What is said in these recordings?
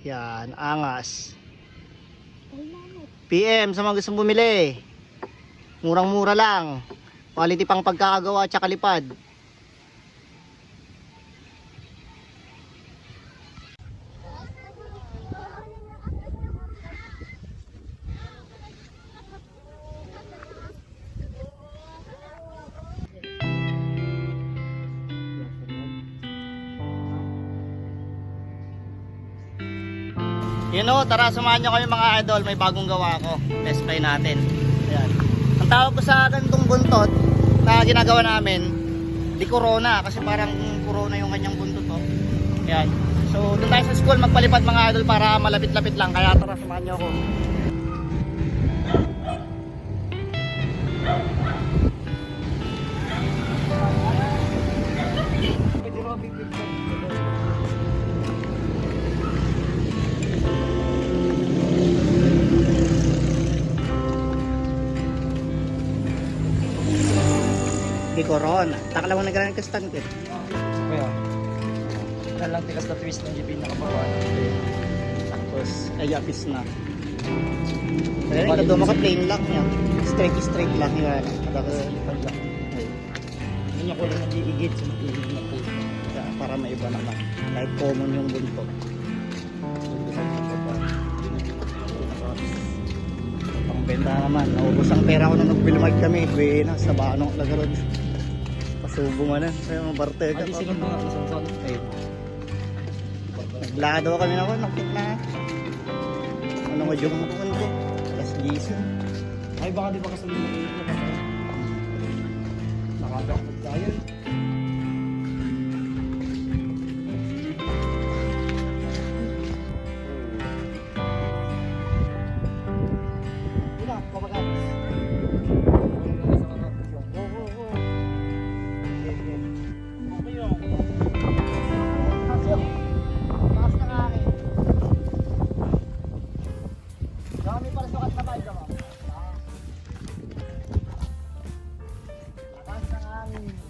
Yan, angas. PM sa mga gustong bumili. Murang-mura lang. Quality pang pagkakagawa at saka Yun o, tara samahan nyo kami mga idol, may bagong gawa ko. Test play natin. Ayan. Ang tawag ko sa ganitong buntot na ginagawa namin, di corona kasi parang corona yung kanyang buntot oh. Ayan. So doon tayo sa school magpalipad mga idol para malapit-lapit lang. Kaya tara samahan nyo ako. Di corona. Taka lang nagkaroon ka stand eh. Kaya, na lang tikas na twist ng GP nakabawa. Tapos ay apis na. Pero ito doon maka plain lang yan. Straight straight lang yan. Kada Lipad lang. Yun yung kulay ng gigigit sa matulog na po. Kaya para maiba naman. Kahit common yung buntot. Pang benta naman. Naubos ang pera ko nung nag-bilmag kami. Buena, sa bano lagarod. Na. Kaya mga bartega. Adi sigon mga isang son. Ayun. Naglado kami na ako. Nakit na. Ano nga yung mukuhan ko. Tapos gising. Ay baka di ba kasunod na yun na Nakagakot Oh.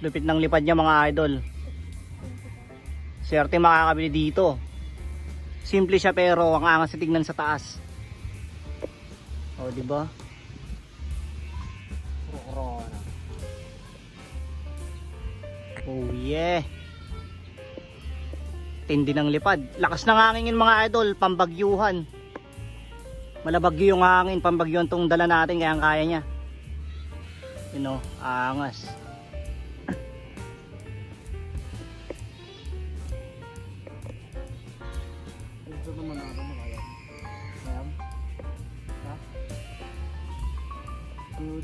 Lupit ng lipad niya mga idol. Swerte makakabili dito. Simple siya pero ang angas sa tignan sa taas. O, di ba? Oh yeah. Tindi ng lipad. Lakas ng hangin mga idol, pambagyuhan. Malabagyo yung hangin, pambagyuhan tong dala natin kaya kaya niya. You know, angas.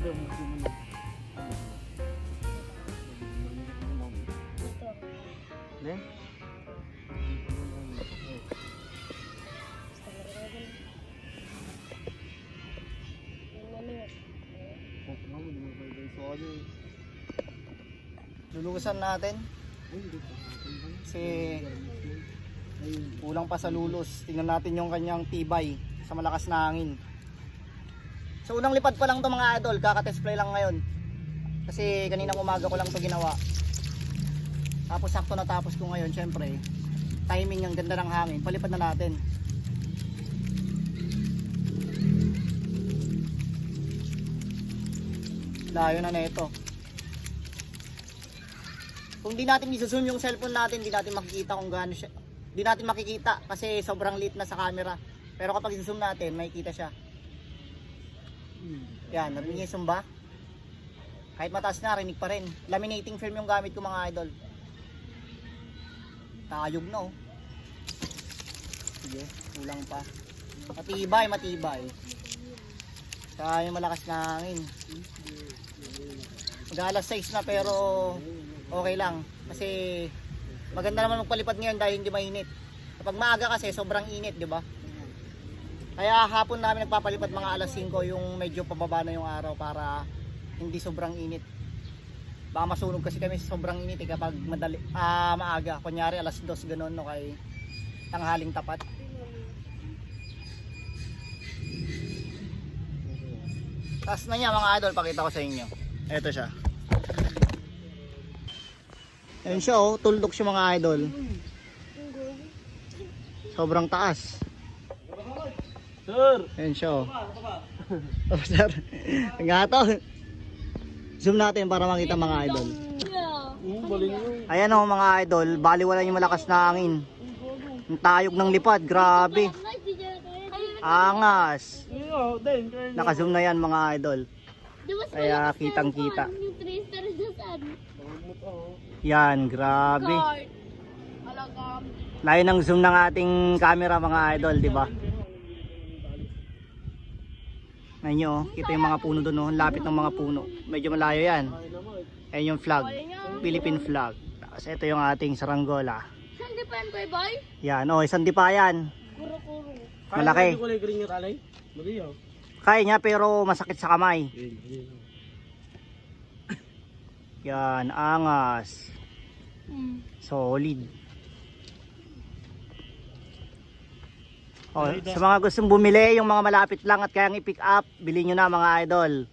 Yun. lulusan natin. Kasi kulang pa sa lulos. Tingnan natin yung kanyang tibay sa malakas na hangin. So unang lipad pa lang to mga idol, kaka-test play lang ngayon. Kasi kaninang umaga ko lang to ginawa. Tapos sakto natapos ko ngayon, syempre. Timing ang ganda ng hangin. Palipad na natin. Layo na nito. Kung di natin i-zoom yung cellphone natin, di natin makikita kung gaano siya. Di natin makikita kasi sobrang lit na sa camera. Pero kapag i-zoom natin, makikita siya. Yan, narinig niyo yung zoom ba? Kahit mataas na, rinig pa rin. Laminating film yung gamit ko mga idol. Tayog na oh. Sige, kulang pa. Matibay, matibay. Kaya yung malakas na hangin. Mag-alas 6 na pero okay lang. Kasi maganda naman magpalipad ngayon dahil hindi mainit. Kapag maaga kasi sobrang init, di ba? Kaya hapon namin nagpapalipad mga alas 5 yung medyo pababa na yung araw para hindi sobrang init. Baka masunog kasi kami sobrang init eh, kapag madali, ah, maaga. Kunyari alas 2 ganun no kay tanghaling tapat. Taas na niya mga idol, pakita ko sa inyo. Ito siya. Ayun siya oh, tuldok siya mga idol. Sobrang taas. Sir! Ayun siya oh. Oh, sir. Nga to. Zoom natin para makita mga idol. Ayan oh mga idol, baliwala yung malakas na hangin. Ang tayog ng lipad, grabe. Angas. Naka-zoom na yan mga idol. Kaya kitang-kita. Yung 3 stars na saan? Lumot ako. Yan, grabe. Layo ng zoom ng ating camera mga idol, di ba? Ayun nyo, oh, kita yung mga puno doon, oh. Ang lapit ng mga puno. Medyo malayo yan. Ay naman. Ayun yung flag, Philippine flag. Tapos ito yung ating saranggola. Saan di pa yan, boy? Yan, oh, isang di pa yan. Kuro-kuro. Malaki. Kaya. Kaya niya pero masakit sa kamay. Green. Yan, angas. Hmm. Solid. Oh, sa mga gustong bumili, yung mga malapit lang at kayang i-pick up, bilhin nyo na mga idol.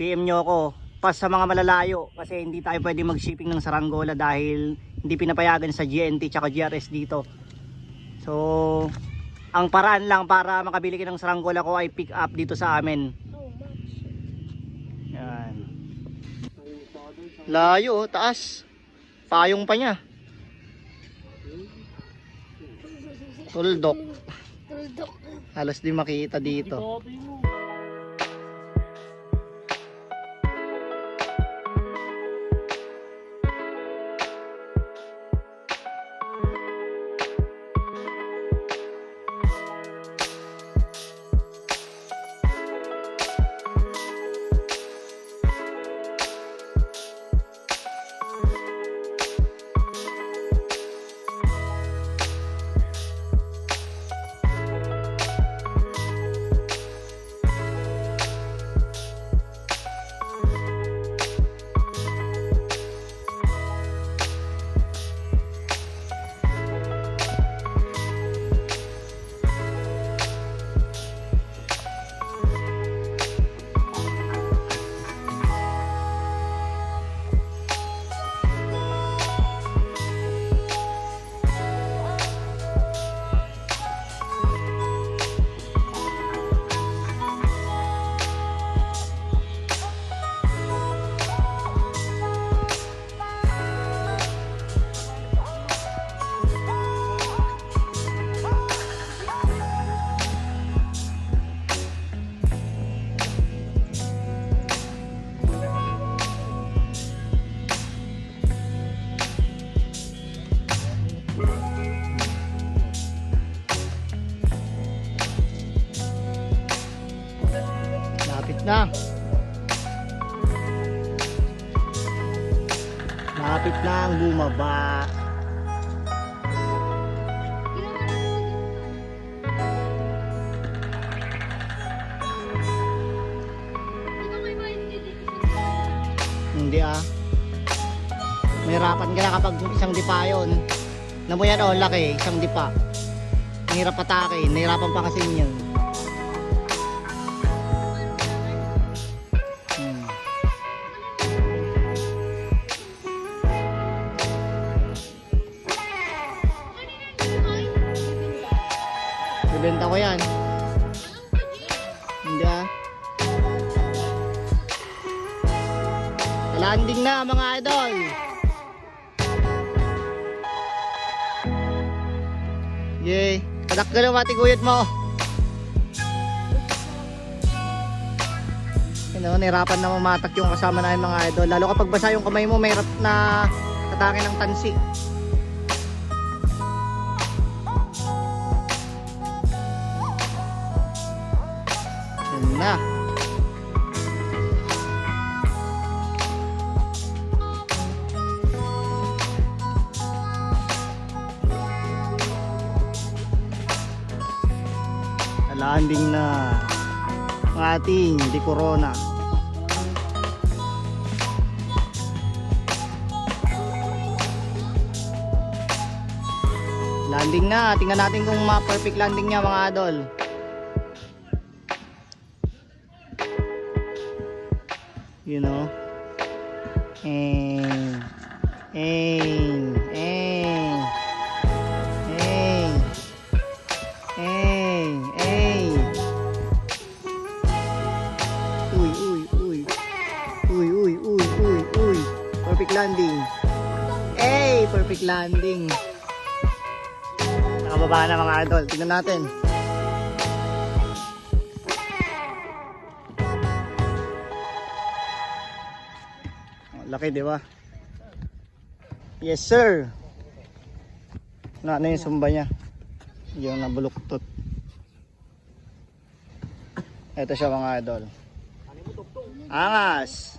PM nyo ako. Pas sa mga malalayo kasi hindi tayo pwede mag-shipping ng Saranggola dahil hindi pinapayagan sa GNT tsaka GRS dito. So, ang paraan lang para makabili ka ng Saranggola ko ay pick up dito sa amin. Yan. Layo, taas. Payong pa niya. Tuldok. Tuldok. Halos di makita dito. Hindi ah. Mahirapan ka na kapag isang dipa yun. Namo yan oh, laki, isang dipa. Mahirap patake, nahirapan pa kasi yun. Hmm. Bibenta ko yan. Landing na mga idol. Yay. Kadak ka naman tiguyot mo. Ano, nahirapan na mamatak yung kasama namin mga idol. Lalo kapag basa yung kamay mo, may hirap na katake ng tansi. Landing na ang ating di corona. Landing na. Tingnan natin kung ma-perfect landing niya mga idol. You know? And, and, Perfect landing. Nakababa na mga idol. Tingnan natin. Oh, Laki, di ba? Yes, sir. Na ano yung sumba niya? Yung nabuluktot. Ito siya mga idol. Angas.